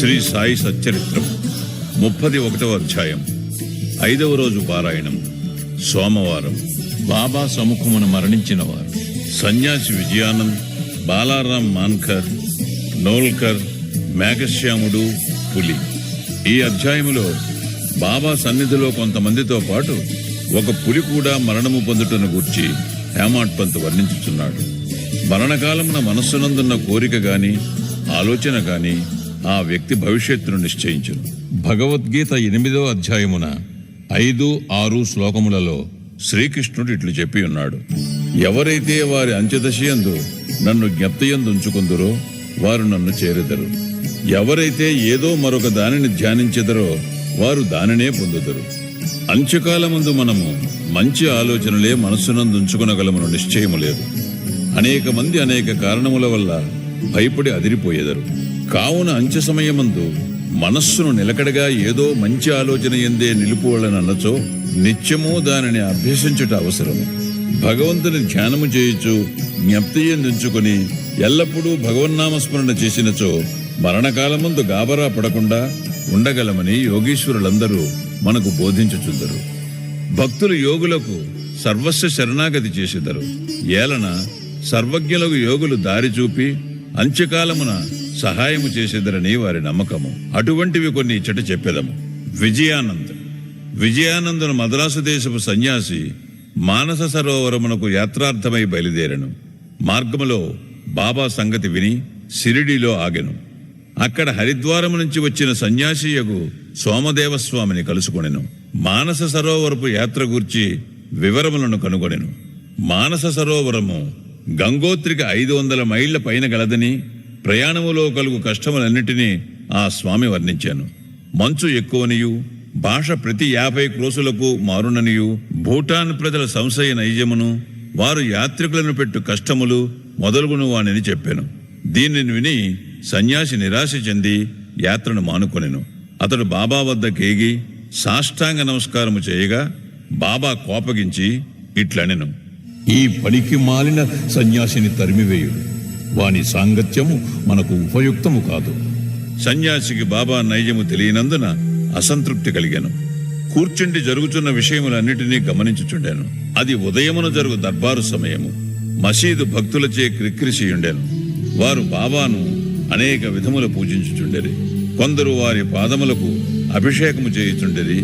శ్రీ సాయి సచ్చరిత్రం ముప్పది ఒకటవ అధ్యాయం. ఐదవ రోజు పారాయణం. సోమవారం బాబా సముఖమున మరణించిన వారు. సన్యాసి విజయానంద్ బాలారాం మాన్కర్ నోల్కర్ మేఘశ్యాముడు పులి. ఈ అధ్యాయములో బాబా సన్నిధిలో కొంతమందితో పాటు ఒక పులి కూడా మరణము పొందుటను గూర్చి హేమాట్ పంత్ వర్ణించుచున్నాడు. మరణకాలమున మనస్సునందున్న కోరిక గాని ఆలోచన గాని ఆ వ్యక్తి భవిష్యత్తును నిశ్చయించును. భగవద్గీత ఎనిమిదో అధ్యాయమున ఐదు ఆరు శ్లోకములలో శ్రీకృష్ణుడు ఇట్లు చెప్పి ఉన్నాడు. ఎవరైతే వారి అంత్యదశయందు నన్ను జ్ఞప్తియందు ఉంచుకుందరో వారు నన్ను చేరెదరు. ఎవరైతే ఏదో మరొక దానిని ధ్యానించెదరో వారు దానినే పొందుదరు. అంత్యకాలమందు మనము మంచి ఆలోచనలే మనస్సునందు ఉంచుకునగలమను నిశ్చయము లేదు. అనేక మంది అనేక కారణముల వల్ల భయపడి అదిరిపోయేదరు. కావున అంచె సమయమందు మనస్సును నిలకడగా ఏదో మంచి ఆలోచన ఎందే నిలుపువలనన్నచో నిత్యము దానిని అభ్యసించుట అవసరము. భగవంతుని ధ్యానము చేయొచ్చు జ్ఞప్తి ఎందుకుని ఎల్లప్పుడూ భగవన్నామస్మరణ చేసినచో మరణకాలమందు గాబరా పడకుండా ఉండగలమని యోగీశ్వరులందరూ మనకు బోధించుచుందరు. భక్తులు యోగులకు సర్వస్వ శరణాగతి చేసిదరు. ఏలన సర్వజ్ఞులకు యోగులు దారి చూపి అంత్యకాలమున సహాయము చేసేదరని వారి నమ్మకము. అటువంటివి కొన్ని ఇచ్చట చెప్పేదము. విజయానంద్. విజయానందును మద్రాసు దేశపు సన్యాసి మానస సరోవరమునకు యాత్రార్థమై బయలుదేరను. మార్గములో బాబా సంగతి విని సిరిడిలో ఆగెను. అక్కడ హరిద్వారము నుంచి వచ్చిన సన్యాసియగు సోమదేవస్వామిని కలుసుకొనెను. మానస సరోవరపు యాత్ర గూర్చి వివరములను కనుగొనెను. మానస సరోవరము గంగోత్రికి ఐదు వందల మైళ్ళ పైన గలదని ప్రయాణములో కలుగు కష్టములన్నిటినీ ఆ స్వామి వర్ణించాను. మంచు ఎక్కువనియు భాష ప్రతి యాభై క్రోసులకు మారుననియు భూటాన్ ప్రజల సంశయ నైజమును వారు యాత్రికులను పెట్టు కష్టములు మొదలుగును వానిని చెప్పాను. దీనిని విని సన్యాసి నిరాశ చెంది యాత్రను మానుకొనెను. అతడు బాబా వద్ద కేగి సాష్టాంగ నమస్కారము చేయగా బాబా కోపగించి ఇట్లనెను. ఈ పనికి మాలిన సన్యాసిని తరిమివేయుడు వాని సాంగత్యము మనకు ఉపయుక్తము కాదు. సన్యాసికి బాబా నైజము తెలియనందున అసంతృప్తి కలిగాను. కూర్చుండి జరుగుతున్న విషయములన్నిటినీ గమనించుచుండాను. అది ఉదయమున జరుగు దర్బారు సమయము. మసీదు భక్తులచే క్రిక్రిసియుండెను వారు బాబాను అనేక విధములు పూజించుచుండెరి కొందరు వారి పాదములకు అభిషేకము చేయుచుండెరి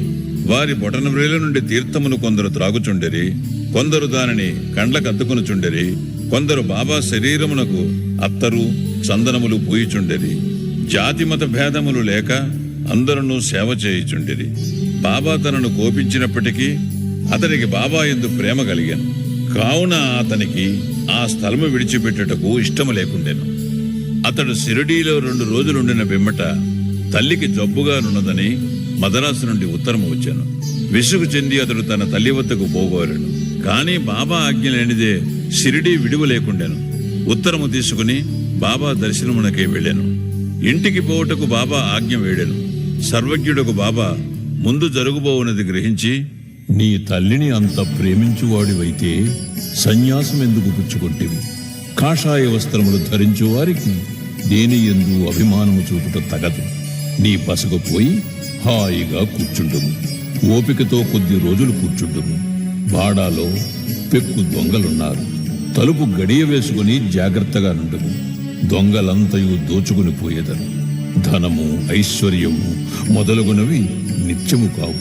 వారి బొటన వ్రేల నుండి తీర్థమును కొందరు త్రాగుచుండెరి కొందరు దానిని కండ్లకద్దుకొనుచుండెరి కొందరు బాబా శరీరమునకు అత్తరు చందనములు పూయిచుండెరి జాతి మత భేదములు లేక అందరూ సేవ చేయుచుండిరి బాబా తనను కోపించినప్పటికీ అతనికి బాబా ఎందు ప్రేమ కలిగాను. కావున అతనికి ఆ స్థలము విడిచిపెట్టుటకు ఇష్టము లేకుండెను. అతడు సిరిడీలో రెండు రోజులుండిన బిమ్మట తల్లికి జబ్బుగానున్నదని మదరాసు నుండి ఉత్తరము వచ్చాను. విసుగు చెంది అతడు తన తల్లి వద్దకు పోగోరాను. కానీ బాబా ఆజ్ఞ లేనిదే షిరిడీ విడువ లేకుండాను ఉత్తరము తీసుకుని బాబా దర్శనమునకే వెళ్ళాను. ఇంటికి పోవుటకు బాబా ఆజ్ఞ వేడాను. సర్వజ్ఞుడకు బాబా ముందు జరుగుబోవునది గ్రహించి నీ తల్లిని అంత ప్రేమించువాడివైతే సన్యాసం ఎందుకు పుచ్చుకొంటివి? కాషాయ వస్త్రములు ధరించు వారికి దేని ఎందు అభిమానము చూపుట తగదు. నీ పసకుపోయి హాయిగా కూర్చుండుము. ఓపికతో కొద్ది రోజులు కూర్చుండుము. బాడాలో పెక్కు దొంగలున్నారు. తలుపు గడియ వేసుకుని జాగ్రత్తగా నుండుము. దొంగలంతయు దోచుకుని పోయేదరు. ధనము ఐశ్వర్యము మొదలగునవి నిత్యము కావు.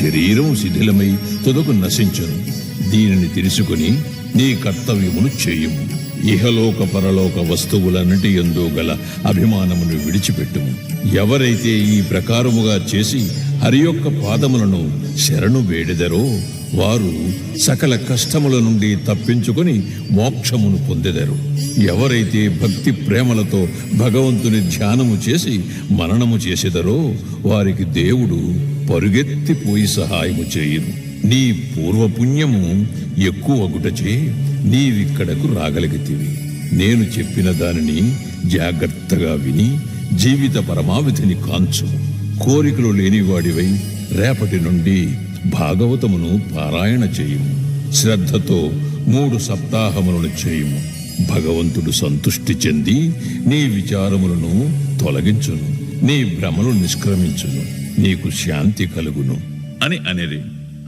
శరీరం శిథిలమై తుదకు నశించను. దీనిని తెలుసుకుని నీ కర్తవ్యమును చేయుము. ఇహలోక పరలోక వస్తువులన్నిటి ఎందు గల అభిమానమును విడిచిపెట్టుము. ఎవరైతే ఈ ప్రకారముగా చేసి హరి యొక్క పాదములను శరణు వేడెదరో. వారు సకల కష్టముల నుండి తప్పించుకొని మోక్షమును పొందెదరు. ఎవరైతే భక్తి ప్రేమలతో భగవంతుని ధ్యానము చేసి మననము చేసెదరో వారికి దేవుడు పరుగెత్తిపోయి సహాయము చేయును. నీ పూర్వపుణ్యము ఎక్కువ గుటచే నీవిక్కడకు రాగలిగితివి. నేను చెప్పిన దానిని జాగ్రత్తగా విని జీవిత పరమావిధిని కాంచు. కోరికలు లేనివాడివై రేపటి నుండి భాగవతమును పారాయణ చేయుము. శ్రద్ధతో మూడు సప్తాహములను చేయుము. భగవంతుడు సంతుష్టి చెంది నీ విచారములను తొలగించును. నీ భ్రమలు నిష్క్రమించును. నీకు శాంతి కలుగును. అని అనిరి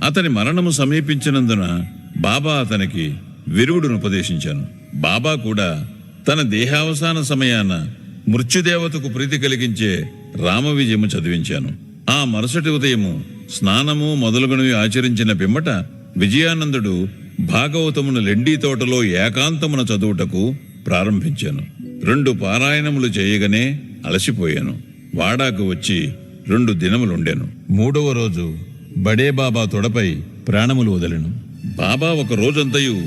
అతని మరణము సమీపించినందున బాబా అతనికి విరుగుడును ఉపదేశించాను. బాబా కూడా తన దేహావసాన సమయాన మృత్యుదేవతకు ప్రీతి కలిగించే రామ విజయము చదివించాను. ఆ మరుసటి ఉదయము స్నానము మొదలుగునవి ఆచరించిన పిమ్మట విజయానందుడు భాగవతమును లెండీ తోటలో ఏకాంతమున చదువుటకు ప్రారంభించాను. రెండు పారాయణములు చేయగానే అలసిపోయాను. వాడాకు వచ్చి రెండు దినములుండెను. మూడవ రోజు బడే బాబా తొడపై ప్రాణములు వదలను. బాబా ఒక రోజంతయు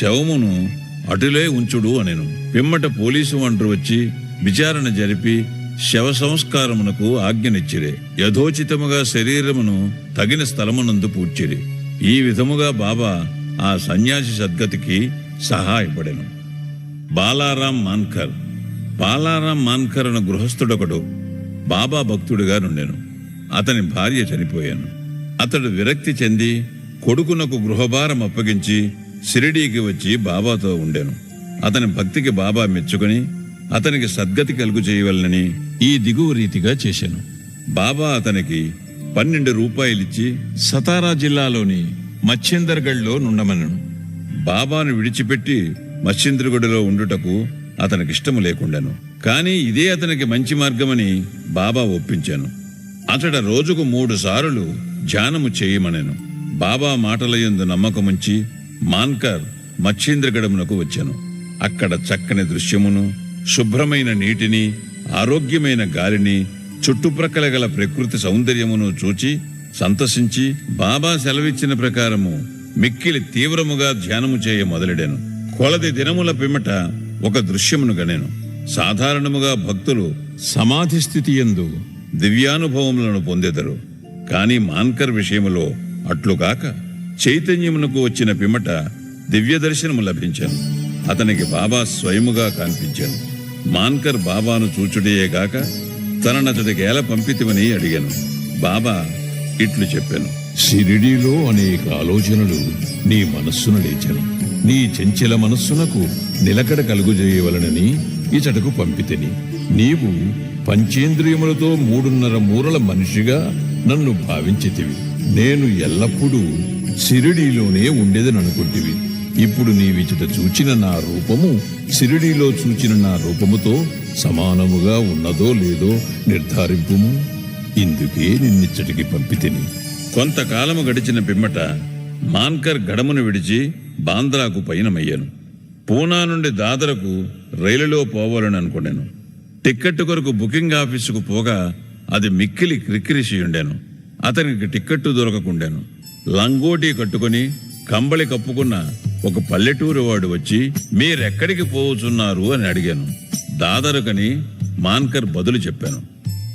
శవమును అటులే ఉంచుడు అనెను. పిమ్మట పోలీసు వంటరు వచ్చి విచారణ జరిపి శవ సంస్కారమునకు ఆజ్ఞనిచ్చిరే. యథోచితముగా శరీరమును తగిన స్థలమునందు పూడ్చిరి. ఈ విధముగా బాబా ఆ సన్యాసి సద్గతికి సహాయపడెను. బాలారాం మాన్కర్. బాలారాం మాన్కర్ అను గృహస్థుడొకడు బాబా భక్తుడిగా నుండెను. అతని భార్య చనిపోయాను. అతడు విరక్తి చెంది కొడుకునకు గృహభారం అప్పగించి షిరిడీకి వచ్చి బాబాతో ఉండెను. అతని భక్తికి బాబా మెచ్చుకొని అతనికి సద్గతి కలుగు చేయవలనని ఈ దిగువ రీతిగా చేశాను. బాబా అతనికి పన్నెండు రూపాయలిచ్చి సతారా జిల్లాలోని మచ్చేందర్గఢ్లో నుండమనను. బాబాను విడిచిపెట్టి మత్స్యంద్రగుడిలో ఉండుటకు అతనికిష్టము లేకుండాను. కానీ ఇదే అతనికి మంచి మార్గమని బాబా ఒప్పించాను. అతడ రోజుకు మూడు సార్లు ధ్యానము చేయమనెను. బాబా మాటలయందు నమ్మకముంచి మాన్కర్ మత్స్యేంద్రగడమునకు వచ్చాను. అక్కడ చక్కని దృశ్యమును శుభ్రమైన నీటిని ఆరోగ్యమైన గాలిని చుట్టుప్రక్కల గల ప్రకృతి సౌందర్యమును చూచి సంతసించి బాబా సెలవిచ్చిన ప్రకారము మిక్కిలి తీవ్రముగా ధ్యానము చేయ మొదలెడాను. కొలది దినముల పిమ్మట ఒక దృశ్యమును గనెను. సాధారణముగా భక్తులు సమాధి స్థితి ఎందు దివ్యానుభవములను పొందెదరు. కాని మాన్కర్ విషయములో అట్లుగాక చైతన్యమునకు వచ్చిన పిమ్మట దివ్య దర్శనము లభించాను. అతనికి బాబా స్వయముగా కనిపించాను. మాన్కర్ బాబాను చూచుటయే గాక తననతడికి ఎలా పంపితివని అడిగాను. బాబా ఇట్లు చెప్పాను. షిరిడీలో అనేక ఆలోచనలు నీ మనస్సును లేచను. నీ చెంచల మనస్సునకు నిలకడ కలుగుజేయవలనని ఇచటకు పంపితేని. నీవు పంచేంద్రియములతో మూడున్నర మూరల మనిషిగా నన్ను భావించితివి. నేను ఎల్లప్పుడూ సిరిడీలోనే ఉండేదననుకుంటివి. ఇప్పుడు నీవిచట చూచిన నా రూపము సిరిడీలో చూచిన నా రూపముతో సమానముగా ఉన్నదో లేదో నిర్ధారింపుము. ఇందుకే నిన్నిచ్చటికి పంపితిని. కొంతకాలము గడిచిన పిమ్మట మాన్కర్ గడమును విడిచి బాంద్రాకు పయనమయ్యాను. పూనా నుండి దాదరకు రైలులో పోవాలని అనుకున్నాను టిక్కెట్ కొరకు బుకింగ్ ఆఫీసుకు పోగా అది మిక్కిలి క్రిక్కిరిసి ఉండాను అతనికి టిక్కెట్టు దొరకకుండాను. లంగోటి కట్టుకొని కంబళి కప్పుకున్న ఒక పల్లెటూరు వాడు వచ్చి మీరెక్కడికి పోవుచున్నారు? అని అడిగాను. దాదరుకని మాన్కర్ బదులు చెప్పాను.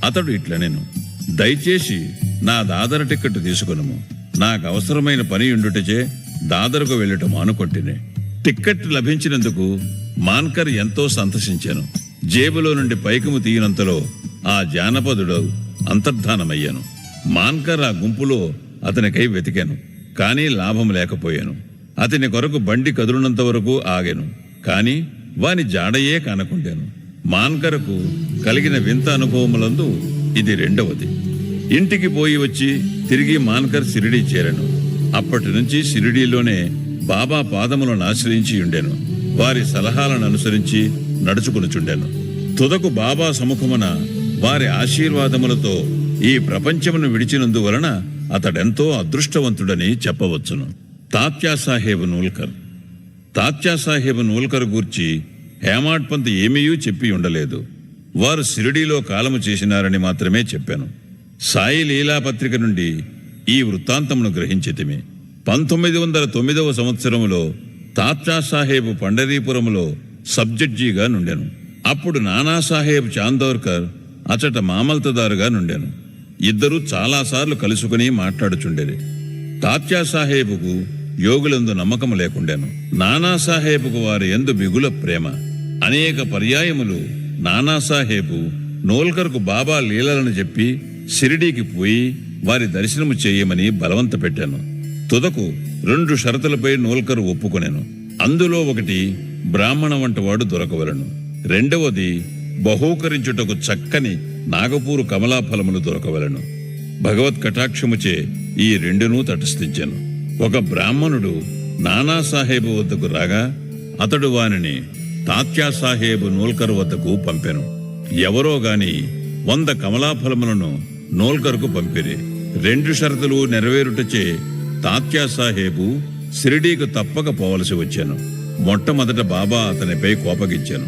అతడు ఇట్లా నేను దయచేసి నా దాదర టికెట్ తీసుకునము. నాకు అవసరమైన పని ఉండుటచే దాదరకు వెళ్ళటం అనుకొట్టినే టిక్కెట్ లభించినందుకు మాన్కర్ ఎంతో సంతసించాను జేబులో నుండి పైకము తీయనంతలో ఆ జానపదుడు అంతర్ధానమయ్యాను. మాన్కర్ ఆ గుంపులో అతనికై వెతికాను. కానీ లాభం లేకపోయాను. అతని కొరకు బండి కదులునంత వరకు ఆగాను. కాని వాని జాడయే కానకుండాను. మాన్కరకు కలిగిన వింత అనుభవములందు ఇది రెండవది. ఇంటికి పోయి వచ్చి తిరిగి మాన్కర్ సిరిడి చేరాను. అప్పటి నుంచి సిరిడీలోనే బాబా పాదములను ఆశ్రయించి ఉండాను. వారి సలహాలను అనుసరించి నడుచుకునుచుండెను. తుదకు బాబా సముఖమున వారి ఆశీర్వాదములతో ఈ ప్రపంచమును విడిచినందువలన అతడెంతో అదృష్టవంతుడని చెప్పవచ్చును. తాత్యా సాహేబ్ నూల్కర్. తాత్యా సాహేబ్ నూల్కర్ గూర్చి హేమాడ్ పంత్ ఏమీయూ చెప్పి ఉండలేదు. వారు సిరిడీలో కాలము చేసినారని మాత్రమే చెప్పాను. సాయి లీలా పత్రిక నుండి ఈ వృత్తాంతమును గ్రహించితిమి. పంతొమ్మిది వందల తొమ్మిదవ సంవత్సరములో తాత్యా సాహెబ్ పండరీపురములో సబ్జడ్జీగా నుండెను. అప్పుడు నానాసాహేబ్ చాందోర్కర్ అచట మామల్తదారుగా నుండెను. ఇద్దరూ చాలాసార్లు కలుసుకుని మాట్లాడుచుండేది తాత్యా సాహేబుకు యోగులందు నమ్మకము లేకుండాను నానాసాహేబుకు వారి ఎందు బిగుల ప్రేమ. అనేక పర్యాయములు నానాసాహేబు నోల్కర్కు బాబా లీలలను చెప్పి షిరిడీకి పోయి వారి దర్శనము చేయమని బలవంత పెట్టాను. తుదకు రెండు షరతులపై నోల్కరు ఒప్పుకొనెను. అందులో ఒకటి బ్రాహ్మణ వంటవాడు దొరకవలను. రెండవది బహూకరించుటకు చక్కని నాగపూరు కమలాఫలములు దొరకవలను. భగవత్ కటాక్షముచే ఈ రెండునూ తటస్థించాను. ఒక బ్రాహ్మణుడు నానాసాహేబు వద్దకు రాగా అతడు వానిని తాత్యాసాహేబు నోల్కర్ వద్దకు పంపెను. ఎవరో గాని వంద కమలాఫలములను నోల్కర్కు పంపిరి. రెండు షరతులు నెరవేరుటచే తాత్యాసాహేబు షిరిడీకు తప్పక పోవలసి వచ్చాను. మొట్టమొదట బాబా అతనిపై కోపగించాను.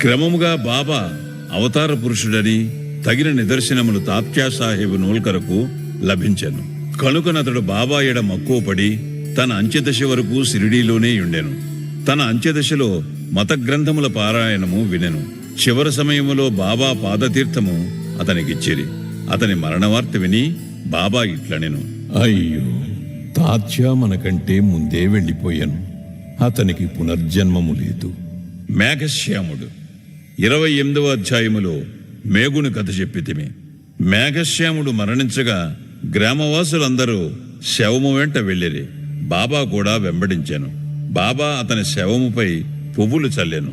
క్రమముగా బాబా అవతార పురుషుడని తగిన నిదర్శనములు తాత్యాసాహేబు నోల్కరకు లభించాను. కనుకనతడు బాబా ఎడ మక్కువపడి తన అంత్యదశ వరకు షిరిడీలోనే ఉండెను. తన అంత్యదశలో మత గ్రంథముల పారాయణము వినెను. చివరి సమయములో బాబా పాదతీర్థము అతనికిచ్చిరి అతని మరణవార్త విని బాబా ఇట్లనెను. అయ్యో తాత్య మనకంటే ముందే వెళ్ళిపోయాను. అతనికి పునర్జన్మము లేదు. మేఘశ్యాముడు ఇరవై ఎనిమిదవ అధ్యాయములో మేగుని కథ చెప్పితిమి. మేఘశ్యాముడు మరణించగా గ్రామవాసులందరూ శవము వెంట వెళ్ళిరి. బాబా కూడా వెంబడించాను. బాబా అతని శవముపై పువ్వులు చల్లెను.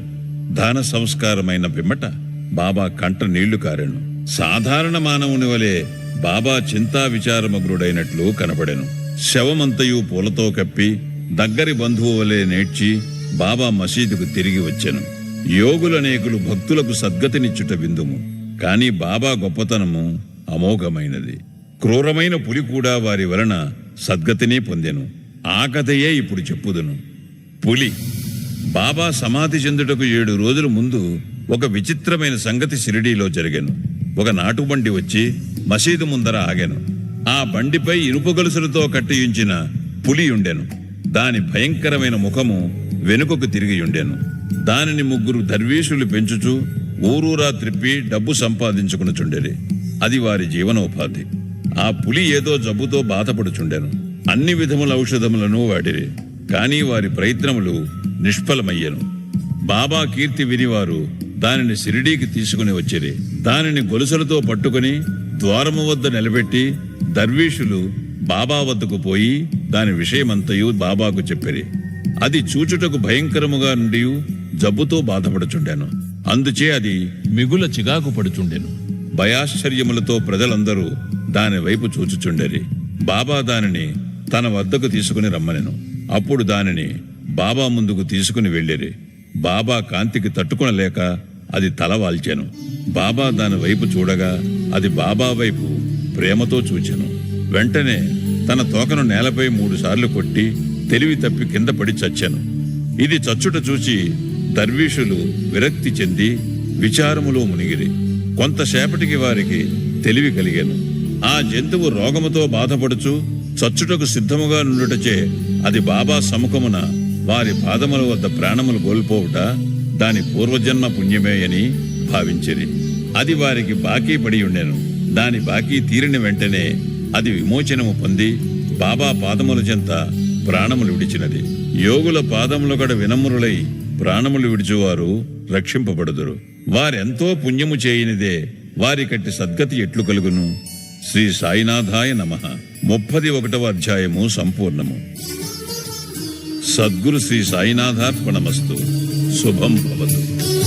దాన సంస్కారమైన పిమ్మట బాబా కంట నీళ్ళు కారెను. సాధారణ మానవుని వలె బాబా చింతా విచారమగ్రుడైనట్లు కనబడెను శవమంతయు పూలతో కప్పి దగ్గరి బంధువు వలె నేర్చి బాబా మసీదుకు తిరిగి వచ్చెను. యోగులనేకులు భక్తులకు సద్గతినిచ్చుట విందుము. కాని బాబా గొప్పతనము అమోఘమైనది. క్రూరమైన పులి కూడా వారి వలన సద్గతినే పొందెను. ఆ కథయే ఇప్పుడు చెప్పుదును. పులి బాబా సమాధి చెందుటకు ఏడు రోజుల ముందు ఒక విచిత్రమైన సంగతి షిరిడీలో జరిగాను. ఒక నాటుబండి వచ్చి మసీదు ముందర ఆగాను. ఆ బండిపై ఇనుప గొలుసులతో కట్టియుంచిన పులి ఉండెను దాని భయంకరమైన ముఖము వెనుకకు తిరిగి ఉండెను దానిని ముగ్గురు దర్వీషులు పెంచుచూ ఊరూరా త్రిప్పి డబ్బు సంపాదించుకునుచుండేది అది వారి జీవనోపాధి. ఆ పులి ఏదో జబ్బుతో బాధపడుచుండెను. అన్ని విధముల ఔషధములను వాడిరి. కానీ వారి ప్రయత్నములు నిష్ఫలమయ్యను. బాబా కీర్తి వినివారు దానిని సిరిడీకి తీసుకుని వచ్చిరి. దానిని గొలుసులతో పట్టుకుని ద్వారము వద్ద నిలబెట్టి దర్వీషులు బాబా వద్దకు పోయి దాని విషయమంతయు బాబాకు చెప్పిరి. అది చూచుటకు భయంకరముగా నుండి జబ్బుతో బాధపడుచుండాను. అందుచే అది మిగుల చిగాకు పడుచుండెను. భయాశ్చర్యములతో ప్రజలందరూ దాని వైపు చూచుచుండరి. బాబా దానిని తన వద్దకు తీసుకుని రమ్మనెను. అప్పుడు దానిని బాబా ముందుకు తీసుకుని వెళ్ళిరి. బాబా కాంతికి తట్టుకొనలేక అది తల వాల్చెను. బాబా దాని వైపు చూడగా అది బాబా వైపు ప్రేమతో చూచెను. వెంటనే తన తోకను నేలపై మూడుసార్లు కొట్టి తెలివి తప్పి కింద పడి చచ్చెను. ఇది చచ్చుట చూచి దర్వీషులు విరక్తి చెంది విచారములో మునిగిరి. కొంతసేపటికి వారికి తెలివి కలిగాను. ఆ జంతువు రోగముతో బాధపడుచు చచ్చుటకు సిద్ధముగా నుండుటచే అది బాబా సముఖమున వారి పాదముల వద్ద ప్రాణములు కోల్పోవుట దాని పూర్వజన్మ పుణ్యమే అని భావించిరి. అది వారికి బాకీ పడి ఉండెను దాని బాకీ తీరిన వెంటనే అది విమోచనము పొంది బాబా పాదముల చెంత ప్రాణములు విడిచినది. యోగుల పాదములు గడ వినమ్రులై ప్రాణములు విడిచువారు రక్షింపబడుదురు. వారెంతో పుణ్యము చేయనిదే వారి కట్టి సద్గతి ఎట్లు కలుగును? శ్రీ సాయినాథాయ నమ. ముప్పది ఒకటవ అధ్యాయము సంపూర్ణము. సద్గురు శ్రీ సాయినాథార్పణమస్తు. శుభం భవతు.